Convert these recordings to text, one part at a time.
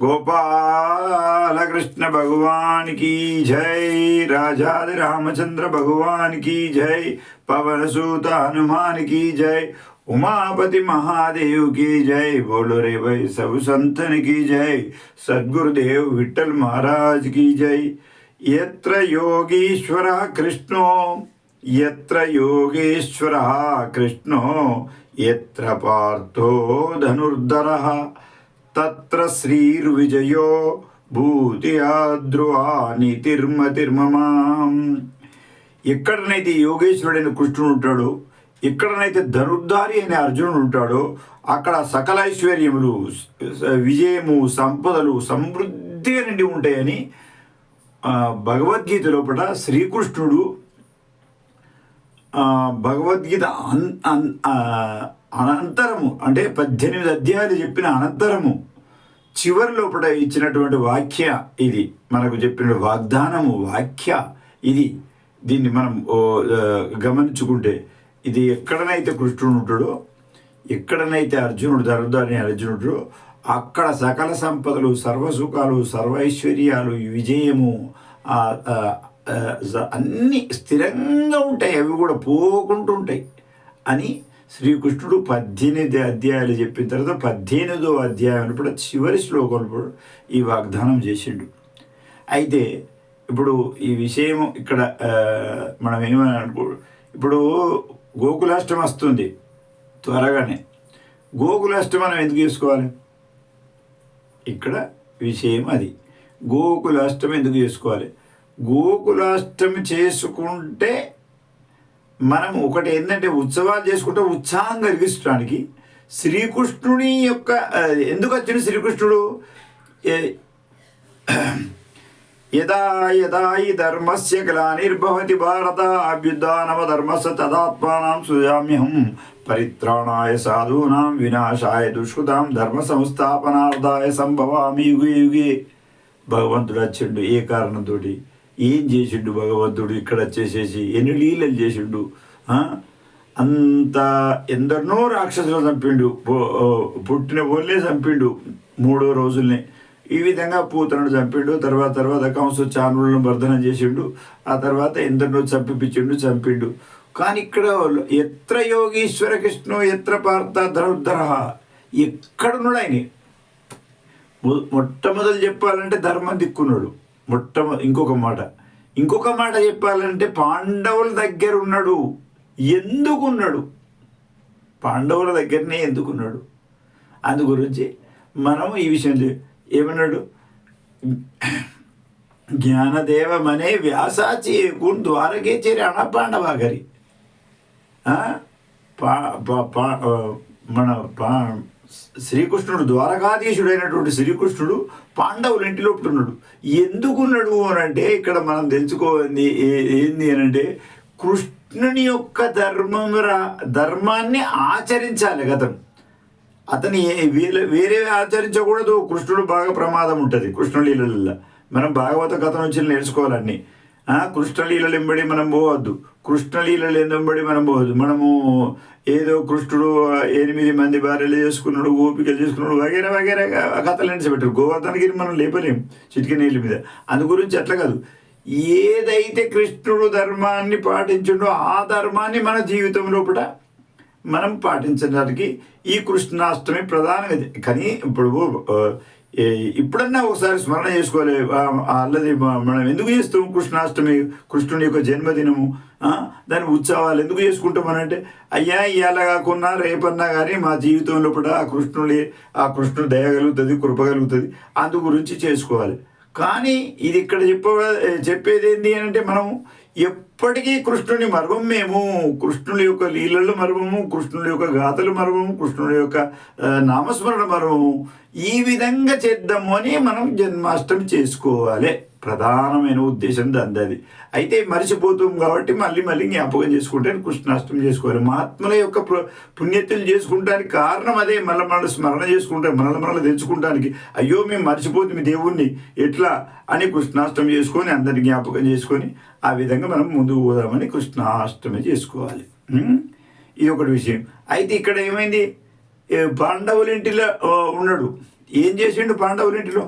गोपाल कृष्ण भगवान की जय राजा रामचंद्र भगवान की जय पवन सूत हनुमान की जय, उमापति महादेव की जय, बोलो रे भाई सब संतन की जय, सदगुरुदेव विठल महाराज की जय। यत्र योगीश्वर कृष्णो, यत्र योगेश्वर कृष्णो, यत्र पार्थो धनुर्धरः। తత్ర శ్రీర్విజయో తిర్మ తిర్మమాం ఎక్కడనైతే యోగేశ్వరుడైన కృష్ణుడు ఉంటాడో ఎక్కడనైతే ధనుర్ధారి అనే అర్జునుడు ఉంటాడో అక్కడ సకల ఐశ్వర్యములు విజయము సంపదలు సమృద్ధిగా నిండి ఉంటాయని భగవద్గీత లోపల శ్రీకృష్ణుడు భగవద్గీత అన్ అనంతరము అంటే పద్దెనిమిది అధ్యాయాలు చెప్పిన అనంతరము చివరి లోపల ఇచ్చినటువంటి వాక్య ఇది. మనకు చెప్పిన వాగ్దానము వాక్య ఇది. దీన్ని మనం గమనించుకుంటే ఇది ఎక్కడనైతే కృష్ణుడు ఉంటాడో ఎక్కడనైతే అర్జునుడు ధరుదాని అర్జునుడు అక్కడ సకల సంపదలు సర్వసుఖాలు సర్వైశ్వర్యాలు విజయము అన్నీ స్థిరంగా ఉంటాయి. అవి కూడా పోకుంటుంటాయి అని శ్రీకృష్ణుడు పద్దెనిమిది అధ్యాయాలు చెప్పిన తర్వాత పద్దెనిమిదో అధ్యాయం అన్నప్పుడు చివరి శ్లోకంలో ఈ వాగ్దానం చేసిండు. అయితే ఇప్పుడు ఈ విషయం ఇక్కడ మనం ఏమని అనుకో ఇప్పుడు గోకులాష్టమి వస్తుంది త్వరగానే. గోకులాష్టమి మనం ఎందుకు చేసుకోవాలి? ఇక్కడ విషయం అది. గోకులాష్టమి ఎందుకు చేసుకోవాలి? గోకులాష్టమి చేసుకుంటే మనం ఒకటి ఏంటంటే ఉత్సవాలు చేసుకుంటే ఉత్సాహం కలిగించడానికి శ్రీకృష్ణుని యొక్క ఎందుకు వచ్చిన శ్రీకృష్ణుడు? ఏ- యదా యదా ఈ ధర్మస్య గ్లానిర్భవతి భారత అభ్యుద్ధానవ ధర్మస్య తదాత్మానం సుజామ్యహం పరిత్రాణాయ సాధూనాం వినాశాయ దుష్కృతాం ధర్మ సంస్థాపనార్థాయ సంభవామి యుగే యుగే. భగవంతుడు వచ్చిండు ఏ కారణంతో ఏం చేసిండు భగవంతుడు? ఇక్కడ చేసేసి ఎన్ని లీలలు చేసిండు? అంత ఎందరినో రాక్షసులు చంపిండు. పుట్టిన పోలే చంపిండు మూడో రోజుల్ని. ఈ విధంగా పూతనను చంపిండు. తర్వాత తర్వాత కంస చానులను వర్ధనం చేసిండు. ఆ తర్వాత ఎందరినో చంపిపించిండు చంపిండు. కానీ ఇక్కడ ఎత్ర యోగీశ్వర కృష్ణో ఎత్ర పార్థ ధనుర్ధర ఎక్కడున్నాడు ఆయన? మొ- మొట్టమొదలు చెప్పాలంటే ధర్మం దిక్కున్నాడు. మొట్ట ఇంకొక మాట. ఇంకొక మాట చెప్పాలంటే పాండవుల దగ్గర ఉన్నాడు ఎందుకున్నాడు? పాండవుల దగ్గరనే ఎందుకున్నాడు? అందు గురించి మనం ఈ విషయం ఏమన్నాడు? జ్ఞానదేవమనే వ్యాసాచి గుణ్ ద్వారకే చేరి అణ పాండవాగరి పా పా- పా- మన పా శ్రీకృష్ణుడు ద్వారకాధీశుడైనటువంటి శ్రీకృష్ణుడు పాండవులు ఇంటిలో ఉంటున్నాడు ఎందుకున్నాడు అని అంటే ఇక్కడ మనం తెలుసుకోవాలి ఏ- ఏంది అని అంటే కృష్ణుని యొక్క ధర్మం ధర్మాన్ని ఆచరించాలి గతం అతని ఏ- వేరే వేరే ఆచరించకూడదు. కృష్ణుడు బాగా ప్రమాదం ఉంటుంది. కృష్ణలీలలో మనం భాగవత కథ నుంచి నేర్చుకోవాలన్నీ కృష్ణలీలలు ఎంబడి మనం పోవద్దు. కృష్ణలీలలు ఎంబడి మనం పోవద్దు. మనము ఏదో కృష్ణుడు ఎనిమిది మంది భార్యలు చేసుకున్నాడు ఓపికలు చేసుకున్నాడు వగేర వగేర కథలు ఎంచబెట్టారు పెట్టారు. గోవర్ధనగిరి మనం లేపలేం చిటికి నీళ్ళ మీద. అందు గురించి అట్లా కాదు. ఏదైతే కృష్ణుడు ధర్మాన్ని పాటించుడో ఆ ధర్మాన్ని మన జీవితం లోపల మనం పాటించడానికి ఈ కృష్ణాష్టమి ప్రధానమైనది. కానీ ఇప్పుడు ఇప్పుడన్నా ఒకసారి స్మరణ చేసుకోవాలి. అల్లది మనం ఎందుకు చేస్తాం కృష్ణాష్టమి కృష్ణుని యొక్క జన్మదినము? దాని ఉత్సవాలు ఎందుకు చేసుకుంటాం అని అంటే అయ్యా ఇవాళ కాకున్నా రేపన్నా కానీ మా జీవితంలో కూడా ఆ కృష్ణుడి ఆ కృష్ణుడు దయ కలుగుతుంది కృప కలుగుతుంది. అందు గురించి చేసుకోవాలి. కానీ ఇది ఇక్కడ చెప్ప చెప్పేది ఏంటి అని అంటే మనం ఎప్పటికీ కృష్ణుని మర్వం మేము కృష్ణుని యొక్క లీలలు మర్వము కృష్ణుని యొక్క గాథలు మర్వము కృష్ణుని యొక్క నామస్మరణ మర్వము ఈ విధంగా చేద్దాము అని మనం జన్మాష్టమి చేసుకోవాలి. ప్రధానమైన ఉద్దేశం దాని అది. అయితే మర్చిపోతాం కాబట్టి మళ్ళీ మళ్ళీ జ్ఞాపకం చేసుకుంటే కృష్ణాష్టమి చేసుకోవాలి. మహాత్ముల యొక్క పుణ్యతలు చేసుకుంటానికి కారణం అదే. మళ్ళీ మళ్ళీ స్మరణ చేసుకుంటే మనల్ని మనల్ని తెలుసుకుంటానికి. అయ్యో మేము మర్చిపోతుంది దేవుణ్ణి ఎట్లా అని కృష్ణాష్టమి చేసుకొని అందరిని జ్ఞాపకం చేసుకొని ఆ విధంగా మనం ముందుకు పోదామని కృష్ణాష్టమి చేసుకోవాలి. ఇది ఒకటి విషయం. అయితే ఇక్కడ ఏమైంది? పాండవులింటిలో ఉన్నాడు. ఏం చేసిండు పాండవులింటిలో ఇంటిలో?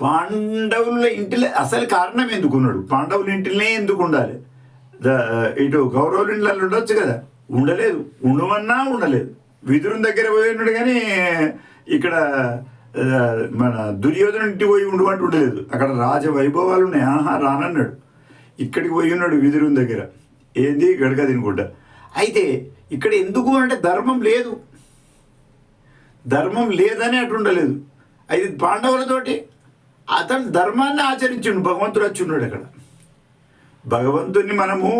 పాండవుల ఇంటిలో అసలు కారణం ఎందుకు ఉన్నాడు? పాండవుల ఇంటిలోనే ఎందుకు ఉండాలి? ఇటు కౌరవుల ఇంట్లో ఉండొచ్చు కదా. ఉండలేదు. ఉండమన్నా ఉండలేదు. విదురుని దగ్గర పోయి ఉన్నాడు కానీ ఇక్కడ మన దుర్యోధన ఇంటికి పోయి ఉండమంటూ ఉండలేదు. అక్కడ రాజ వైభవాలు ఉన్నాయి. ఆహా రానన్నాడు. ఇక్కడికి పోయి ఉన్నాడు విదురుని దగ్గర. ఏంది? గడక తినుకుంటా. అయితే ఇక్కడ ఎందుకు అంటే ధర్మం లేదు. ధర్మం లేదని అటు ఉండలేదు. అయితే పాండవులతోటి అతను ధర్మాన్ని ఆచరించుండు భగవంతుడు వచ్చి ఉన్నాడు అక్కడ. భగవంతుడిని మనము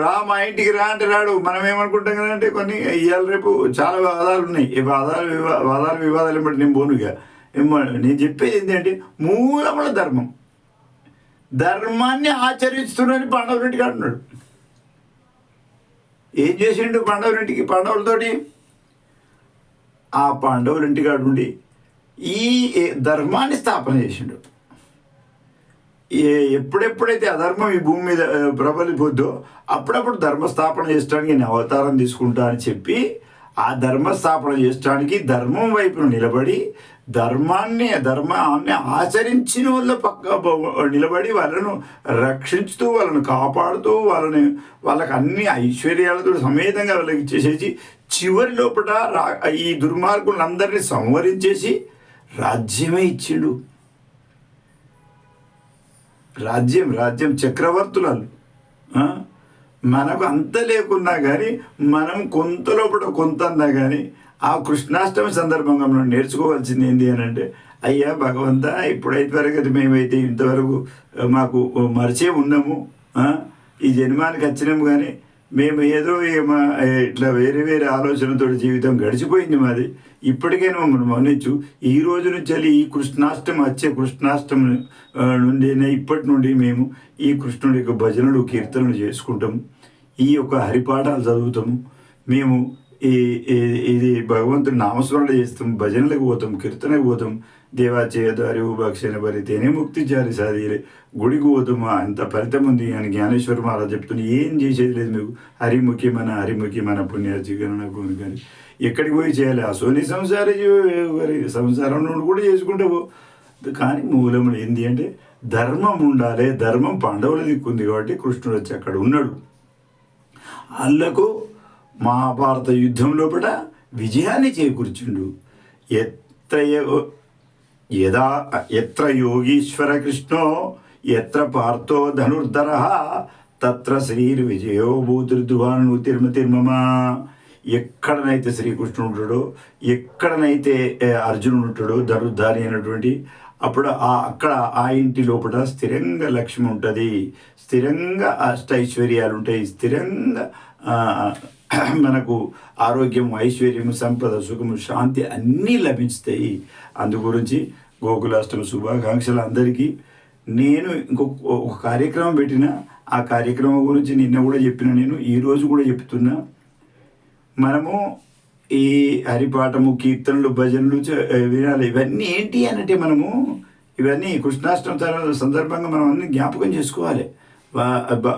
రా మా ఇంటికి రా అంటే రాడు. మనం ఏమనుకుంటాం కదంటే కొన్ని ఇవాళ రేపు చాలా వాదాలు ఉన్నాయి. ఈ వాదాలు వివా వాదాలు వివాదాలు బట్టి నేను పోనుగా నేను చెప్పేది ఏంటంటే మూలముల ధర్మం. ధర్మాన్ని ఆచరిస్తున్నాడని పాండవులింటికి అంటున్నాడు. ఏం చేసిండు పాండవులింటికి పాండవులతోటి ఆ పాండవులు ఇంటికాడు ఈ ధర్మాన్ని స్థాపన చేసిండు. ఏ ఎప్పుడెప్పుడైతే అధర్మం ఈ భూమి మీద ప్రబలిపోద్దో అప్పుడప్పుడు ధర్మ స్థాపన చేయడానికి నేను అవతారం తీసుకుంటా అని చెప్పి ఆ ధర్మ స్థాపన చేయడానికి ధర్మం వైపున నిలబడి ధర్మాన్ని ధర్మాన్ని ఆచరించిన వాళ్ళ పక్క నిలబడి వాళ్ళను రక్షించుతూ వాళ్ళను కాపాడుతూ వాళ్ళని వాళ్ళకి అన్ని ఐశ్వర్యాలతో సమేతంగా వాళ్ళకి ఇచ్చేసేసి చివరి లోపల రా ఈ దుర్మార్గులందరినీ సంవరించేసి రాజ్యమే ఇచ్చిండు. రాజ్యం రాజ్యం చక్రవర్తులు మనకు అంత లేకున్నా కానీ మనం కొంత లోపల కొంత అన్నా కానీ ఆ కృష్ణాష్టమి సందర్భంగా మనం నేర్చుకోవాల్సింది ఏంటి అని అంటే అయ్యా భగవంతా ఇప్పుడైతే వరకు మేమైతే ఇంతవరకు మాకు మరిచే ఉన్నాము. ఈ జన్మానికి వచ్చినాము కానీ మేము ఏదో ఇట్లా వేరే వేరే ఆలోచనతో జీవితం గడిచిపోయింది మాది. ఇప్పటికైనా మమ్మల్ని మన్నించు. ఈ రోజు నుంచి వెళ్ళి ఈ కృష్ణాష్టమి వచ్చే కృష్ణాష్టమి నుండి ఇప్పటి నుండి మేము ఈ కృష్ణుడి యొక్క భజనలు కీర్తనలు చేసుకుంటాము. ఈ యొక్క హరిపాఠాలు చదువుతాము. మేము ఈ ఇది భగవంతుడు నామస్మరణ చేస్తాం భజనలకు పోతాం కీర్తనకు పోతాం దేవా చేయదారి భక్షణ భరితేనే ముక్తి జారి సాధీలే గుడికి పోతామా అంత ఫలితం ఉంది అని జ్ఞానేశ్వర మహారాజ్ చెప్తున్నా ఏం చేసేది లేదు మీకు? హరిముఖ్యమైన హరిముఖ్యమైన పుణ్యాచీకరణకు కానీ ఎక్కడికి పోయి చేయాలి? ఆ సోని సంసార సంసారం నుండి కూడా చేసుకుంటావు కానీ మూలములు ఏంది అంటే ధర్మం ఉండాలి ధర్మం పాండవుల దిక్కుంది కాబట్టి కృష్ణుడు వచ్చి అక్కడ ఉన్నాడు. అల్లకు మహాభారత యుద్ధం లోపల విజయాన్ని చేకూర్చుండు. ఎత్ర యో- యదా ఎత్ర యోగీశ్వర కృష్ణో ఎత్ర పార్థో ధనుర్ధర తత్ర శ్రీర్ విజయో భూతిర్దువాను తిరుమ తిరుమమా. ఎక్కడనైతే శ్రీకృష్ణుడు ఉంటాడో ఎక్కడనైతే అర్జునుడు ఉంటాడో ధనుర్ధారి అయినటువంటి అప్పుడు ఆ అక్కడ ఆ ఇంటి లోపల స్థిరంగా లక్ష్మి ఉంటుంది. స్థిరంగా అష్టైశ్వర్యాలు ఉంటాయి. స్థిరంగా మనకు ఆరోగ్యం ఐశ్వర్యం సంపద సుఖము శాంతి అన్నీ లభించుతాయి అందు గురించి గోకులాష్టమి శుభాకాంక్షలు అందరికీ. నేను ఇంకొక ఒక కార్యక్రమం పెట్టిన ఆ కార్యక్రమం గురించి నిన్న కూడా చెప్పిన నేను ఈరోజు కూడా చెప్తున్నా. మనము ఈ హరిపాఠము కీర్తనలు భజనలు వినాలి. ఇవన్నీ ఏంటి అనంటే మనము ఇవన్నీ కృష్ణాష్టమి సందర్భంగా మనం అన్ని జ్ఞాపకం చేసుకోవాలి.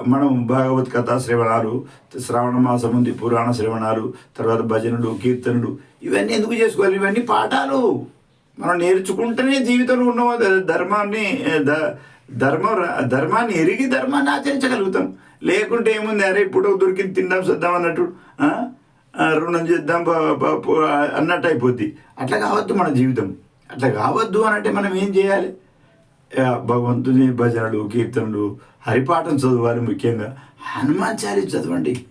మనం భాగవత్ కథా శ్రవణాలు శ్రావణ మాసం ఉంది పురాణ శ్రవణాలు తర్వాత భజనలు కీర్తనలు ఇవన్నీ ఎందుకు చేసుకోవాలి? ఇవన్నీ పాఠాలు. మనం నేర్చుకుంటేనే జీవితంలో ఉన్న ధర్మాన్ని ధర్మం ధర్మాన్ని ఎరిగి ధర్మాన్ని ఆచరించగలుగుతాం. లేకుంటే ఏముంది? అరే ఇప్పుడు దొరికింది తిందాం చేద్దాం అన్నట్టు రుణం చేద్దాం అన్నట్టు అయిపోద్ది. అట్లా కావద్దు మన జీవితం. అట్లా కావద్దు అనంటే మనం ఏం చేయాలి? భగవంతుని భజనలు కీర్తనలు హరిపాఠం చదవాలి ముఖ్యంగా. హనుమాన్ చాలీస చదవండి.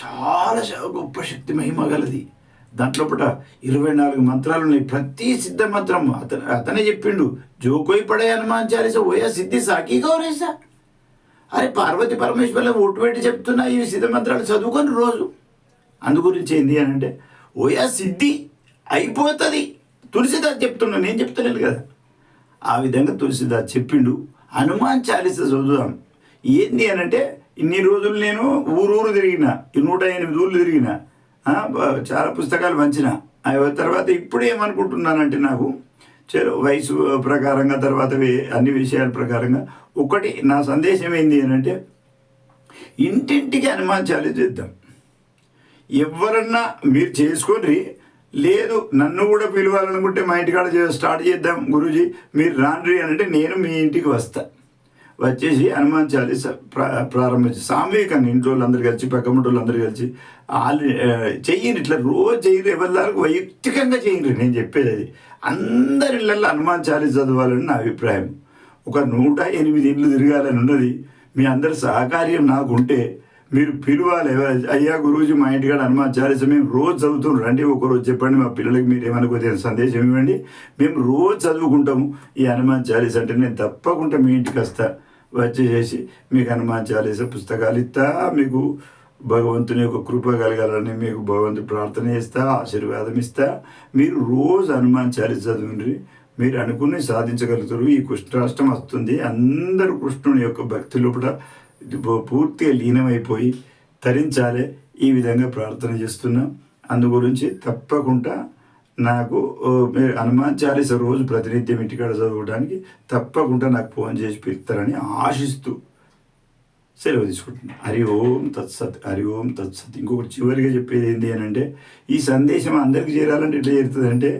చాలా గొప్ప శక్తి మహిమ గలది. దాంట్లో పూట ఇరవై నాలుగు మంత్రాలు ఉన్నాయి. ప్రతి సిద్ధ మంత్రం అతను అతనే చెప్పిండు. జోకోయి పడే హనుమాన్ చాలీస ఓయా సిద్ధి సాకి గౌరేసా అరే పార్వతి పరమేశ్వర్లు ఓటు పెట్టి చెప్తున్నా ఈ సిద్ధ మంత్రాలు చదువుకొని రోజు. అందు గురించి ఏంది అని అంటే ఓయా సిద్ధి అయిపోతుంది. తులసిదాస్ చెప్తున్నా నేను చెప్తున్నాను కదా. ఆ విధంగా తులసిదాస్ చెప్పిండు. హనుమాన్ చాలీస చదువుదాం. ఏంది అని అంటే ఇన్ని రోజులు నేను ఊరూరు తిరిగిన నూట ఎనిమిది ఊర్లు తిరిగిన చాలా పుస్తకాలు మంచిన అవి తర్వాత ఇప్పుడు ఏమనుకుంటున్నానంటే నాకు చలో వయసు ప్రకారంగా తర్వాత వే- అన్ని విషయాల ప్రకారంగా ఒకటి నా సందేశం ఏంది అని అంటే ఇంటింటికి హనుమాన్ చాలీస చేద్దాం. ఎవరన్నా మీరు చేసుకొని లేదు నన్ను కూడా పిలవాలనుకుంటే మా ఇంటికాడ స్టార్ట్ చేద్దాం గురూజీ. మీరు రాండ్రి అని అంటే నేను మీ ఇంటికి వస్తా. వచ్చేసి హనుమాన్ చాలీస ప్రారంభించి. సామూహికంగా ఇంట్లో వాళ్ళందరూ కలిసి పక్కముంటి కలిసి వాళ్ళు చెయ్యండి. ఇట్లా రోజు చేయరు ఎవరి వైయక్తికంగా చేయండి నేను చెప్పేది అది. అందరి ఇళ్ళల్లో హనుమాన్ చాలీస చదవాలని నా అభిప్రాయం. ఒక నూట ఎనిమిది ఇళ్ళు తిరగాలని ఉన్నది. మీ అందరి సహకార్యం నాకు ఉంటే మీరు పిలవాలి. అయ్యా గురూజీ మా ఇంటికాడ హనుమా చాలీస మేము రోజు చదువుతాం రండి ఒకరోజు చెప్పండి మా పిల్లలకి మీరు ఏమైనా కొద్దిగా సందేశం ఇవ్వండి. మేము రోజు చదువుకుంటాము. ఈ హనుమాన్ చాలీస అంటే నేను తప్పకుండా మీ ఇంటికి వస్తా. వచ్చేసేసి మీకు హనుమాన్ చాలీస పుస్తకాలు ఇస్తా. మీకు భగవంతుని యొక్క కృప కలగాలని మీకు భగవంతుడు ప్రార్థన చేస్తా ఆశీర్వాదం ఇస్తా. మీరు రోజు హనుమాన్ చాలీస చదువుండ్రి. మీరు అనుకుని సాధించగలుగుతారు. ఈ కృష్ణాష్టం వస్తుంది. అందరూ కృష్ణుని యొక్క భక్తి లోపల పూర్తిగా లీనమైపోయి తరించాలి ఈ విధంగా ప్రార్థన చేస్తున్నాం. అందు గురించి తప్పకుండా నాకు మీరు హనుమాన్ చాలీస రోజు ప్రతినిత్యం ఇంటికాడ చదవడానికి తప్పకుండా నాకు ఫోన్ చేసి పిలుస్తారని ఆశిస్తూ సెలవు తీసుకుంటున్నాను హరి ఓం తత్సత్ హరి ఓం తత్సత్. ఇంకొకటి చివరిగా చెప్పేది ఏంటి అని అంటే ఈ సందేశం అందరికీ చేరాలంటే ఎట్లా చేరుతుందంటే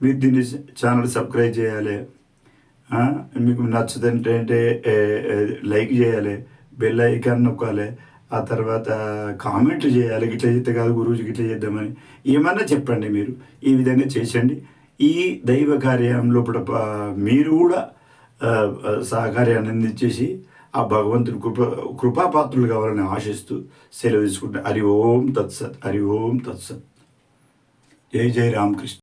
మీరు దీన్ని ఛానల్ సబ్స్క్రైబ్ చేయాలి. మీకు నచ్చుదంటే అంటే లైక్ చేయాలి. బెల్ ఐకాన్ నొక్కాలి ఆ తర్వాత కామెంట్లు చేయాలి గిట్ల చేస్తే కాదు గురూజీకి గిట్ల చేద్దామని. ఏమన్నా చెప్పండి మీరు. ఈ విధంగా చేసండి. ఈ దైవ కార్యం లోపల మీరు కూడా సహకార్యాన్ని అందించేసి ఆ భగవంతుని కృప కృపాపాత్రులు కావాలని ఆశిస్తూ సెలవు తీసుకుంటే హరి ఓం తత్సత్ హరి ఓం తత్సత్. జై జై రామకృష్ణ.